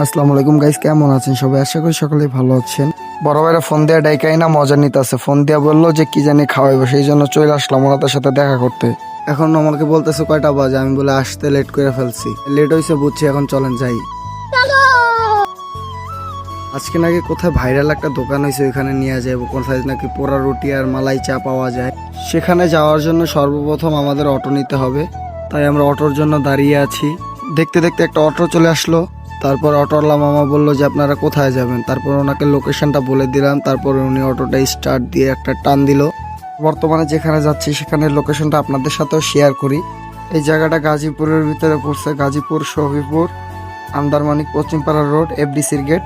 আসসালামু আলাইকুম গাইস কেমন আছেন সবাই? আশা করি সকলেই ভালো আছেন। বড় ভাইরা ফোন দেওয়া ডাইকাই না, মজা নিতেছে। ফোন দিয়া বলল যে কি জানি খাওয়াইবো, সেই জন্য চলে আসলাম ওনাদের সাথে দেখা করতে। এখন আমাকে বলতেছে কয়টা বাজে, আমি বলে আসতে লেট করে ফেলছি। লেট হয়েছে বুঝছি, এখন চলেন, যাই। আজকে নাকি কোথায় ভাইরাল একটা দোকান হয়েছে ওইখানে নিয়ে যাব কোথায় নাকি পোড়া রুটি আর মালাই চা পাওয়া যায়। সেখানে যাওয়ার জন্য সর্বপ্রথম আমাদের অটো নিতে হবে। তাই আমরা অটোর জন্য দাঁড়িয়ে আছি। দেখতে দেখতে একটা অটো চলে আসলো। তারপর অটোওয়ালা মামা বলল যে, আপনারা কোথায় যাবেন? তারপর ওনাকে লোকেশনটা বলে দিলাম। তারপর উনি অটোটা স্টার্ট দিয়ে একটা টান দিল। বর্তমানে যেখানে যাচ্ছি সেখানে লোকেশনটা আপনাদের সাথেও শেয়ার করি। এই জায়গাটা গাজীপুরের ভিতরে পড়ছে, গাজীপুর, শহীদপুর, আন্দারমানিক, পশ্চিমপাড়া রোড, এফডিসির গেট।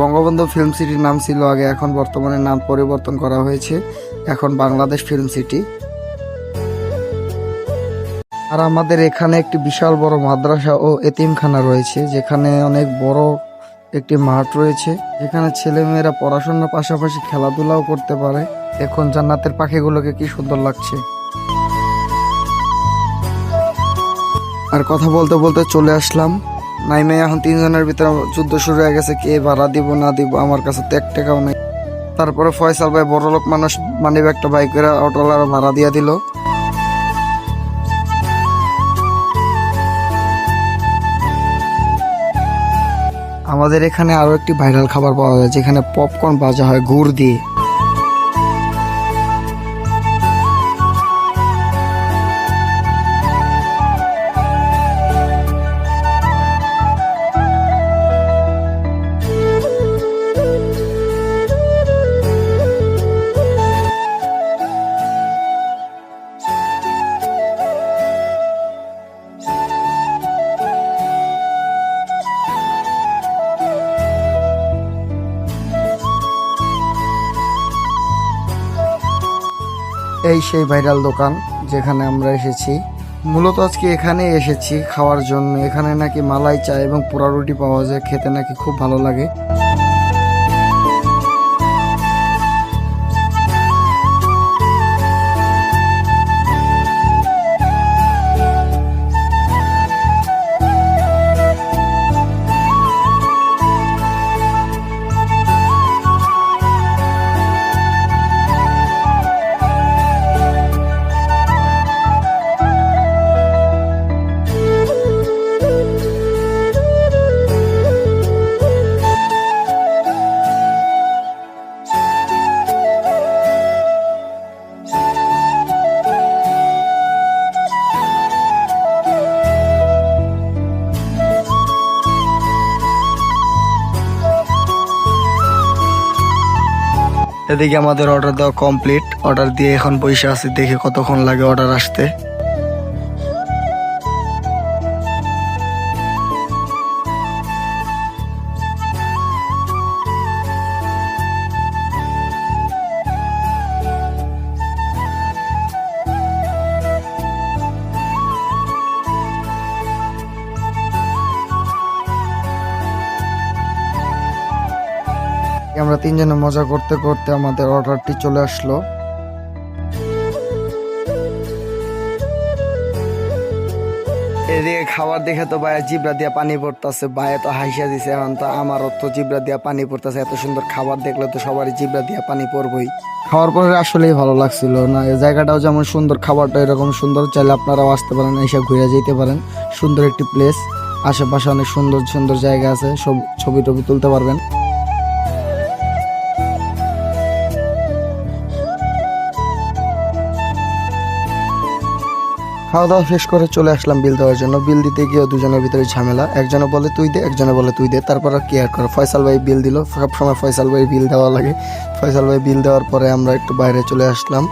বঙ্গবন্ধু ফিল্ম সিটির নাম ছিল আগে, এখন বর্তমানে নাম পরিবর্তন করা হয়েছে। এখন বাংলাদেশ ফিল্ম সিটি। আর আমাদের এখানে একটি বিশাল বড় মাদ্রাসা ও এতিমখানা রয়েছে, যেখানে অনেক বড় একটি মাঠ রয়েছে। যেখানে ছেলেমেয়েরা পড়াশোনার পাশাপাশি খেলাধুলাও করতে পারে। এখন জান্নাতের পাখিগুলোকে কি সুন্দর লাগছে। আর কথা বলতে বলতে চলে আসলাম। নাইমে এখন তিনজনের ভিতরে যুদ্ধ শুরু হয়ে গেছে, কে ভাড়া দিব না দিব আমার কাছে তো এক টাকাও নেই। তারপরে ফয়সাল ভাই বড়লোক মানুষ মানিব একটা বাইক করে অটোলার ভাড়া দিয়ে দিল। আমাদের এখানে আরও একটি ভাইরাল খাবার পাওয়া যায় যেখানে পপকর্ন ভাজা হয় গুড় দিয়ে। এই সেই ভাইরাল দোকান যেখানে আমরা এসেছি। মূলত আজকে এখানে এসেছি খাওয়ার জন্য। এখানে নাকি মালাই চা এবং পোড়া রুটি পাওয়া যায়। খেতে নাকি খুব ভালো লাগে। এদিকে আমাদের অর্ডার দেওয়া কমপ্লিট অর্ডার দিয়ে এখন বসে আছে, দেখে কতক্ষণ লাগে অর্ডার আসতে। আমরা তিনজনে মজা করতে করতে আমাদের অর্ডারটি চলে আসলো। এদিকে খাবার দেখে তো ভাইয়া জিবরা দিয়া পানি পড়তেছে, ভাইয়া তো হাইসা দিছে এখন, তো আমারও তো জিবরা দিয়া পানি পড়তেছে, এত সুন্দর খাবার দেখলে তো সবারই জিবরা দিয়া পানি পড়বই। খাওয়ার পরে আসলেই ভালো লাগছিল না, এই জায়গাটাও যেমন সুন্দর, খাবারটা এরকম সুন্দর, চাইলে আপনারাও আসতে পারেন, এসে ঘুরে যেতে পারেন। সুন্দর একটি প্লেস আশেপাশে অনেক সুন্দর সুন্দর জায়গা আছে, সব ছবি টবি তুলতে পারবেন। খাওয়া দাওয়া শেষ করে চলে আসলাম বিল দেওয়ার জন্য। বিল দিতে গিয়ে দুজনের ভিতরে ঝামেলা। একজনে বলে, তুই দে। একজনে বলে, তুই দে। তারপর আর কেয়ার করে। ফয়সাল ভাই বিল দিল। সব সময় ফয়সাল ভাই বিল দেওয়া লাগে। ফয়সাল ভাই বিল দেওয়ার পরে আমরা একটু বাইরে চলে আসলাম।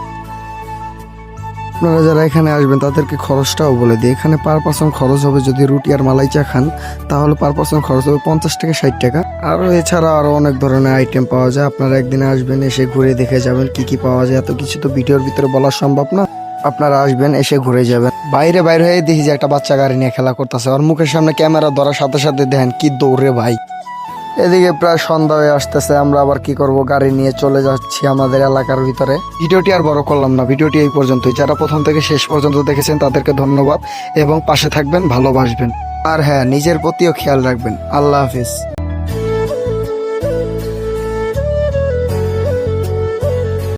আপনারা যারা এখানে আসবেন, তাদেরকে খরচটাও বলে দিই। এখানে পার পার্সন খরচ হবে যদি রুটি আর মালাই চা খান, তাহলে পার পার্সন খরচ হবে পঞ্চাশ থেকে ষাট টাকা। আরও এছাড়া আরও অনেক ধরনের আইটেম পাওয়া যায়। আপনারা একদিন আসবেন, এসে ঘুরে দেখে যাবেন কি কি পাওয়া যায়। এত কিছু তো ভিডিওর ভিতরে বলা সম্ভব না। আপনারা আসবেন, এসে ঘুরে যাবেন। বাইরে বাইরে হয়ে দেখি যে একটা বাচ্চা গাড়ি নিয়ে খেলা করতেছে। আর মুখের সামনে ক্যামেরা ধরার সাথে সাথে দেখেন কি দৌড়ে ভাই। এদিকে প্রায় সন্ধ্যা হয়ে আসতেছে, আমরা আবার কি করব? গাড়ি নিয়ে চলে যাচ্ছি আমাদের এলাকার ভিতরে। ভিডিওটি আর বড় করলাম না, ভিডিওটি এই পর্যন্তই। যারা প্রথম থেকে শেষ পর্যন্ত দেখেছেন, তাদেরকে ধন্যবাদ। এবং পাশে থাকবেন, ভালোবাসবেন। আর হ্যাঁ নিজের প্রতিও খেয়াল রাখবেন। আল্লাহ হাফিজ।